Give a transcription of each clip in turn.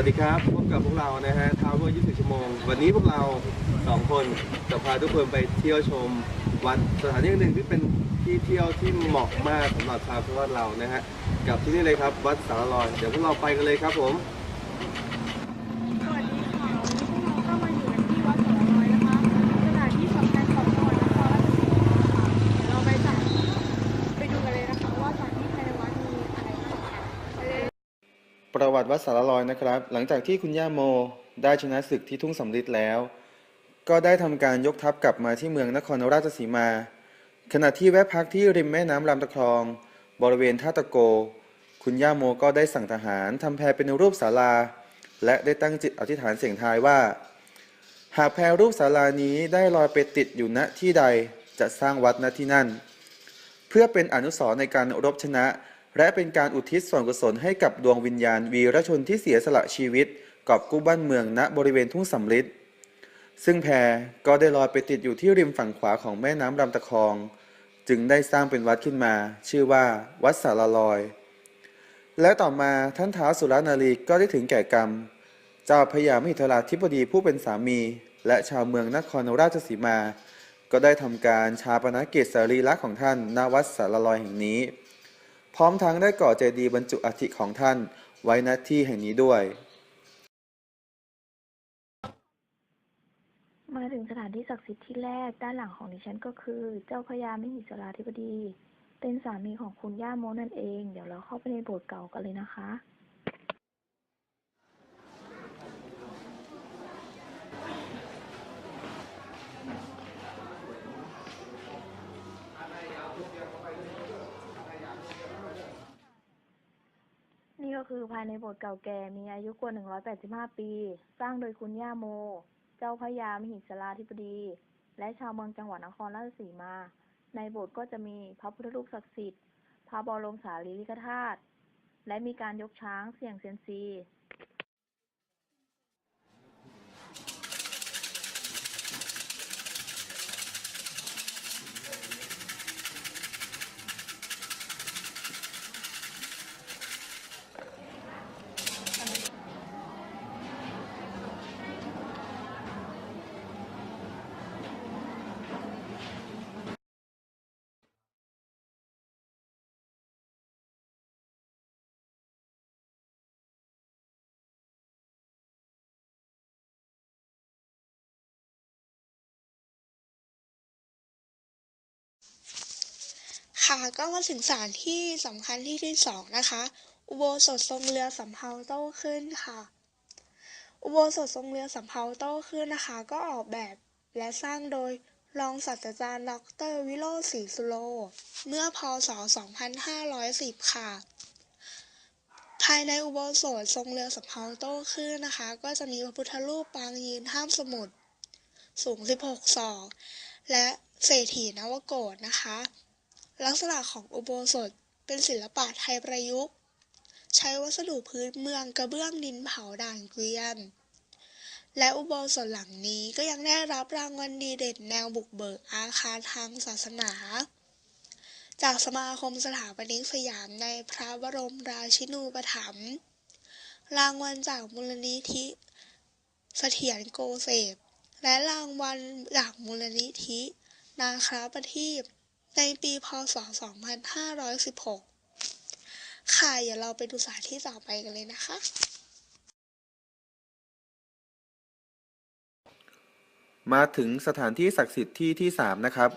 สวัสดีครับพบกับพวกเรานะฮะทาวเวอร์24ชั่วโมง วันนี้พวกเราสองคนจะพาทุกคนไปเที่ยวชม วัดสถานที่หนึ่งที่เป็นที่เที่ยวที่เหมาะมากสำหรับชาวพุทธเรานะฮะกับที่นี่เลยครับวัดสารลอยเดี๋ยวพวกเราไปกันเลยครับผม สวัสดีค่ะวันนี้พวกเราก็มาอยู่กันที่วัดสารน้อยนะคะสถานที่สำคัญของจังหวัดนครราชสีมาค่ะเราไปจากไปดูกันเลยนะคะว่าสถานที่ภายในวัดมีอะไรบ้างค่ะไปเลย ประ วัดสารลอยนะครับ หลังจากที่คุณย่าโมได้ชนะศึกที่ทุ่งสำลิดแล้ว ก็ได้ทำการยกทัพกลับมาที่เมืองนครราชสีมา ขณะที่แวะพักที่ริมแม่น้ำลำตะคอง บริเวณท่าตะโก คุณย่าโมก็ได้สั่งทหารทำแพเป็นรูปศาลา และได้ตั้งจิตอธิษฐานเสียงทายว่า หากแพรูปศาลานี้ได้ลอยไปติดอยู่ณที่ใดจะสร้างวัดณที่นั่น เพื่อเป็นอนุสรณ์ในการรบชนะ และเป็นการอุทิศส่วนกุศลให้กับดวงวิญญาณวีรชนที่เสียสละชีวิตกอบกู้บ้านเมืองณบริเวณทุ่งสำลิดซึ่งแพก็ได้ลอยไปติดอยู่ที่ริมฝั่งขวาของแม่น้ำลำตะคอง จึงได้สร้างเป็นวัดขึ้นมา ชื่อว่าวัดสารลอย และต่อมาท่านท้าวสุรนารีก็ได้ถึงแก่กรรม เจ้าพระยามหิทราธิบดีผู้เป็นสามี และชาวเมืองนครราชสีมา ก็ได้ทำการชาปนกิจสรีระของท่านณวัดสารลอยแห่งนี้ ร้อมทั้งได้ก่อเจดีย์บรรจุอัฐิของท่านไว้ณที่แห่งนี้ด้วย มาถึงสถานที่ศักดิ์สิทธิ์ที่แรกด้านหลังของดิฉันก็คือ เจ้าพญามิหิสราธิบดี เป็นสามีของคุณย่าโมนั่นเอง เดี๋ยวเราเข้าไปในโบสถ์เก่ากันเลยนะคะ คือภายในโบสถ์เก่าแก่มีอายุกว่า 185 ปี สร้างโดยคุณย่าโม เจ้าพระยามหิสราธิบดี และชาวเมืองจังหวัดนครราชสีมา ในโบสถ์ก็จะมีพระพุทธรูปศักดิ์สิทธิ์ พระบรมสารีริกธาตุ และมีการยกช้างเสี่ยงเซียมซี ค่ะก็มาถึงสถานที่สำคัญที่ที่สองนะคะ อุโบสถทรงเรือสำเภาโต้ขึ้นค่ะ อุโบสถทรงเรือสำเภาโต้ขึ้นนะคะ ก็ออกแบบและสร้างโดยรองศาสตราจารย์ดรวิโรจน์ศรีสุโล เมื่อพศ 2510 ค่ะ ภายในอุโบสถทรงเรือสำเภาโต้ขึ้นนะคะ ก็จะมีพระพุทธรูปปางยืนห้ามสมุทรสูง 16 ศอก และเศรษฐีนวโกฏนะคะ ลักษณะของอุโบสถเป็นศิลปะไทยประยุกต์ ใช้วัสดุพื้นเมืองกระเบื้องดินเผาด่างเกวียน และอุโบสถหลังนี้ก็ยังได้รับรางวัลดีเด่นแนวบุกเบิกอาคารทางศาสนา จากสมาคมสถาปนิกสยามในพระบรมราชินูปถัมภ์รางวัลจากมูลนิธิเสถียรโกเสพและรางวัลจากมูลนิธิ นาคราประทีป ในปีพศ 2516 ค่ะ เดี๋ยวเราไปดูสถานที่ต่อไปกันเลยนะคะ มาถึงสถานที่ศักดิ์สิทธิ์ที่ที่ 3 นะครับ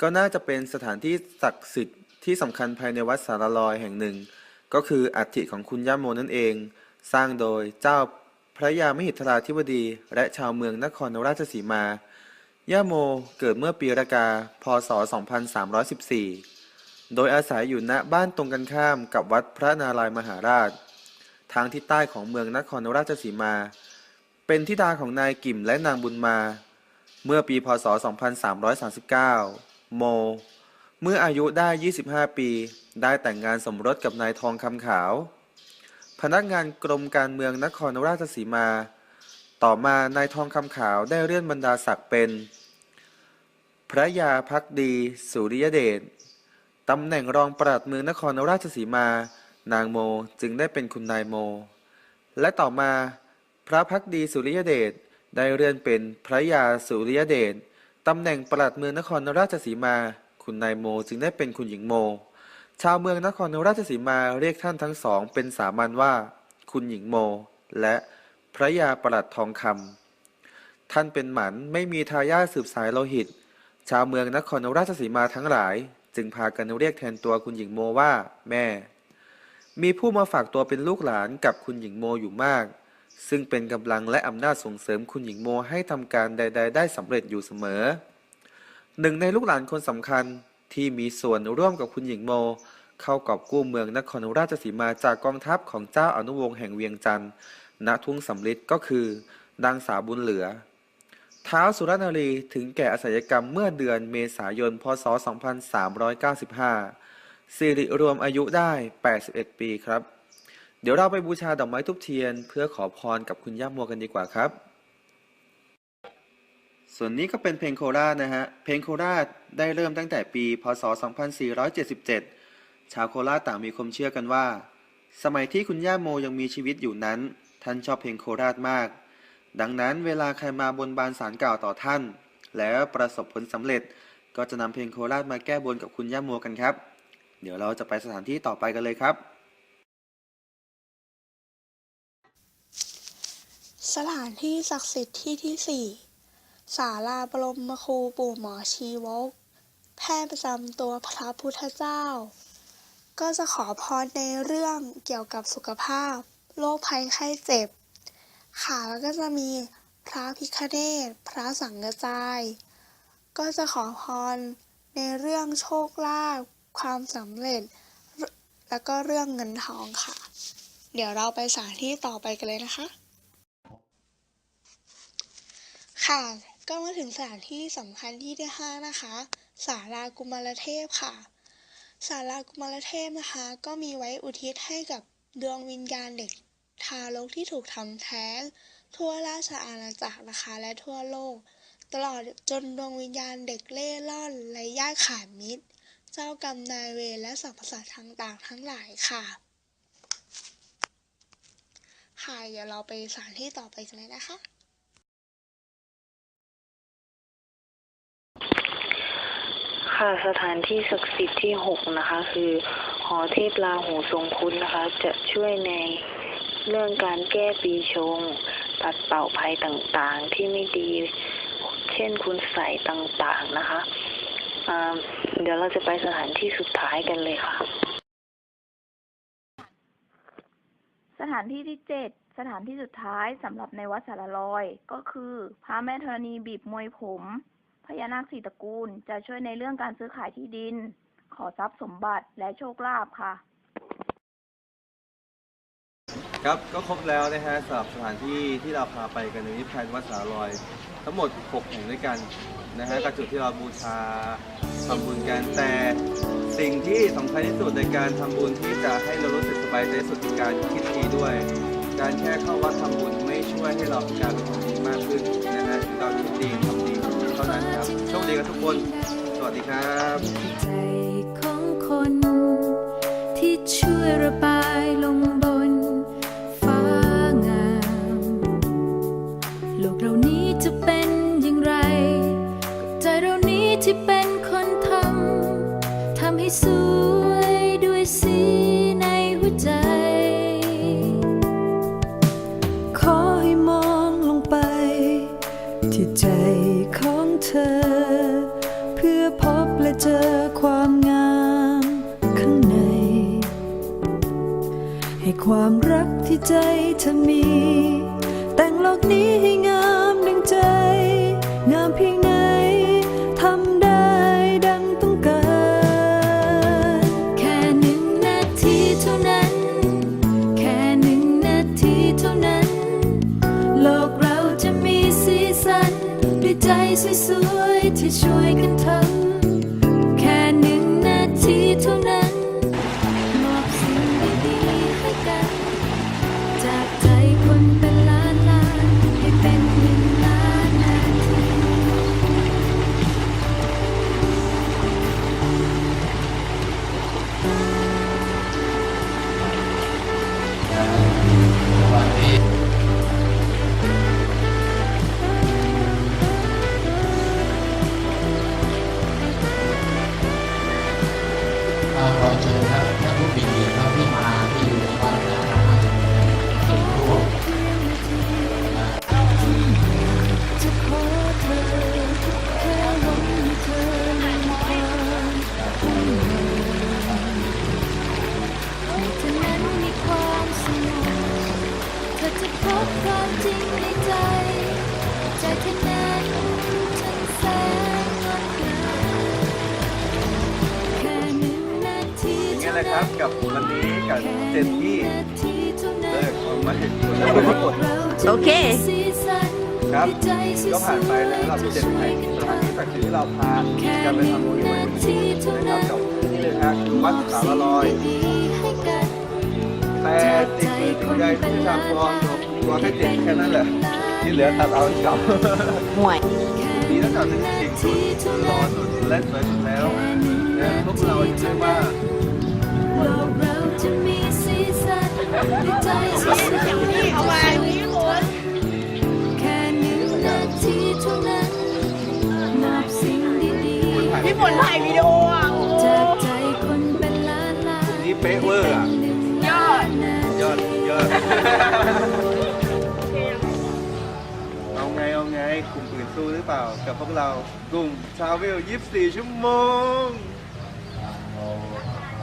ก็น่าจะเป็นสถานที่ศักดิ์สิทธิ์ที่สำคัญภายในวัดสารลอยแห่งหนึ่ง ก็คืออัฐิของคุณย่าโมนั่นเอง สร้างโดยเจ้าพระยามหิทราธิบดี และชาวเมืองนครราชสีมา ย่าโมเกิดเมื่อปีรากา พศ 2314 โดยอาศัยอยู่ณบ้านตรงกันข้ามกับวัดพระนารายมหาราช ทางทิศใต้ของเมืองนครราชสีมา เป็นธิดาของนายกิ่มและนางบุญมา เมื่อปีพศ 2339 โม เมื่ออายุได้ 25 ปี ได้แต่งงานสมรสกับนายทองคำขาว พนักงานกรมการเมืองนครราชสีมา ต่อมานายทองคำขาวได้เลื่อนบรรดาศักดิ์เป็น พระยาพักดี สุริยเดชตำแหน่งรองปลัดเมืองนครราชสีมา นางโมจึงได้เป็นคุณนายโม และต่อมาพระพักดีสุริยเดชได้เลื่อนเป็นพระยาสุริยเดชตำแหน่งปลัดเมืองนครราชสีมา คุณนายโมจึงได้เป็นคุณหญิงโม ชาวเมืองนครราชสีมาเรียกท่านทั้งสอง เป็นสามัญว่า คุณหญิงโม และพระยาปลัดทองคำท่านเป็นหมันไม่มีทายาทสืบสายโลหิต ชาวเมืองนครราชสีมาทั้งหลาย จึงพากันเรียกแทนตัวคุณหญิงโมว่า แม่ มีผู้มาฝากตัวเป็นลูกหลานกับคุณหญิงโมอยู่มาก ซึ่งเป็นกำลังและอำนาจส่งเสริมคุณหญิงโมให้ทำการใด ๆ ได้สำเร็จอยู่เสมอ หนึ่งในลูกหลานคนสำคัญที่มีส่วนร่วมกับคุณหญิงโม เข้ากอบกู้เมืองนครราชสีมาจากกองทัพของเจ้าอนุวงศ์แห่งเวียงจันทร์ณทุ่งสำลิดก็คือนางสาวบุญเหลือ ท้าวสุรนารีถึงแก่อศัลยกรรมเมื่อเดือนเมษายน พศ 2395 สิริรวมอายุได้ 81 ปีครับ เดี๋ยวเราไปบูชาดอกไม้ทุบเทียน เพื่อขอพรกับคุณย่ามัวกันดีกว่าครับ ส่วนนี้ก็เป็นเพลงโคราชนะฮะ เพลงโคราชได้เริ่มตั้งแต่ปี พศ 2477 ชาวโคราชต่างมีความเชื่อกันว่า สมัยที่คุณย่าโมยังมีชีวิตอยู่นั้น ท่านชอบเพลงโคราชมาก ดังนั้นเวลาใครมาบนบานสารกล่าวต่อท่าน แล้วประสบผลสำเร็จ ก็จะนำเพลงโคราชมาแก้บนกับคุณย่าโมกันครับ เดี๋ยวเราจะไปสถานที่ต่อไปกันเลยครับ สถานที่ศักดิ์สิทธิ์ที่ที่สี่ศาลาบรมครูปู่หมอชีวก แพทย์ประจำตัวพระพุทธเจ้า ก็จะขอพรในเรื่องเกี่ยวกับสุขภาพ โรคภัยไข้เจ็บ ค่ะแล้วก็จะมีพระพิคเนตพระสังฆจาย ก็จะขอพรในเรื่องโชคลาภความสำเร็จ แล้วก็เรื่องเงินทองค่ะ เดี๋ยวเราไปสถานที่ต่อไปกันเลยนะคะ ค่ะ ก็มาถึงสถานที่สำคัญที่ที่ห้านะคะศาลากุมารเทพค่ะศาลากุมารเทพนะคะ ก็มีไว้อุทิศให้กับดวงวิญญาณเด็ก ทารกที่ถูกทำแท้ง ทั่วราชอาณาจักรนะคะและทั่วโลก ตลอดจนดวงวิญญาณเด็กเล่ร่อนและญาติขาดมิตร เจ้ากรรมนายเวรและสรรพสัตว์ต่างๆทั้งหลายค่ะ ค่ะเดี๋ยวเราไปสถานที่ต่อไปกันเลยนะคะค่ะสถานที่ศักดิ์สิทธิ์ที่หกนะคะ คือหอเทพราหูทรงคุณนะคะ จะช่วยใน เรื่องการแก้ปีชง ปัดเป่าภัยต่างๆ ที่ไม่ดี เช่นคุณใส่ต่างๆนะคะอ่าเดี๋ยวเราจะไปสถานที่สุดท้ายกันเลยค่ะ สถานที่ที่เจ็ดสถานที่สุดท้ายสำหรับในวัดสารลอย ก็คือพระแม่ธรณีบีบมวยผมพญานาคสีตระกูลจะช่วยในเรื่องการซื้อขายที่ดิน ขอทรัพย์สมบัติและโชคลาภค่ะ ครับก็ครบแล้วนะฮะสำหรับสถานที่ที่เราพาไปกันในนิพพานวัดสาลอย ทั้งหมด 6 แห่งด้วยกันนะฮะกับจุดที่เราบูชาทำบุญกันแต่สิ่งที่สำคัญที่สุดในการทำบุญที่จะให้เรารู้สึกสบายใจสุดคือการคิดดีด้วย การแค่เข้าวัดทำบุญไม่ช่วยให้เรามีการเป็นคนดีมากขึ้นนะฮะเราคิดดีทำดีเท่านั้นครับโชคดีกันทุกคน สวัสดีครับ ใจของคนที่ช่วยระบาย ความรักที่ใจเธอมี แต่งโลกนี้ให้งามดังใจ งามเพียงไหนทำได้ดังต้องการ แค่หนึ่งนาทีเท่านั้น แค่หนึ่งนาทีเท่านั้น โลกเราจะมีสีสันด้วยใจสวยๆที่ช่วยกันทำ ก็ขอเชิญท่านท่านผู้มีเกียรติพี่มาที่อยู่ในวัดนะครับมาจะมีวความจริงในใจ ครับกับวันนี้กับเจนนี่เลิกออกมาเห็นคนแล้วก็กดโอเค ครับ ก็ผ่านไปแล้วเราเจ็ดแห่สถานที่ศักดิ์สิทธิ์ที่เราพากันไปทำบุญในวันนี้นะครับกับนี่เลยครับคือวัดสารลอยแต่จริงๆจริงใจที่ทำตัวตัวแค่เจ็ดแค่นั้นแหละที่เหลือตัดเอาเก่าห่วยดีแล้วกับที่จริงสุดรอสุดและสวยสุดแล้วและพวกเราเชื่อว่า โลกเราจะมีสีสันด้วยใจสุดๆเอาไว้พี่ฝนแค่หนึ่งนาทีเท่านั้นมอบสิ่งดีพี่ฝนถ่ายวิดีโออะโอ้จากใจคนเป็นล้านล้านนี่เป๊ะเวอร์อะยอดยอดยอดเอาไงเอาไงกลุ่มอื่นสู้หรือเปล่า กับพวกเรากลุ่มชาววิว24 ชั่วโมง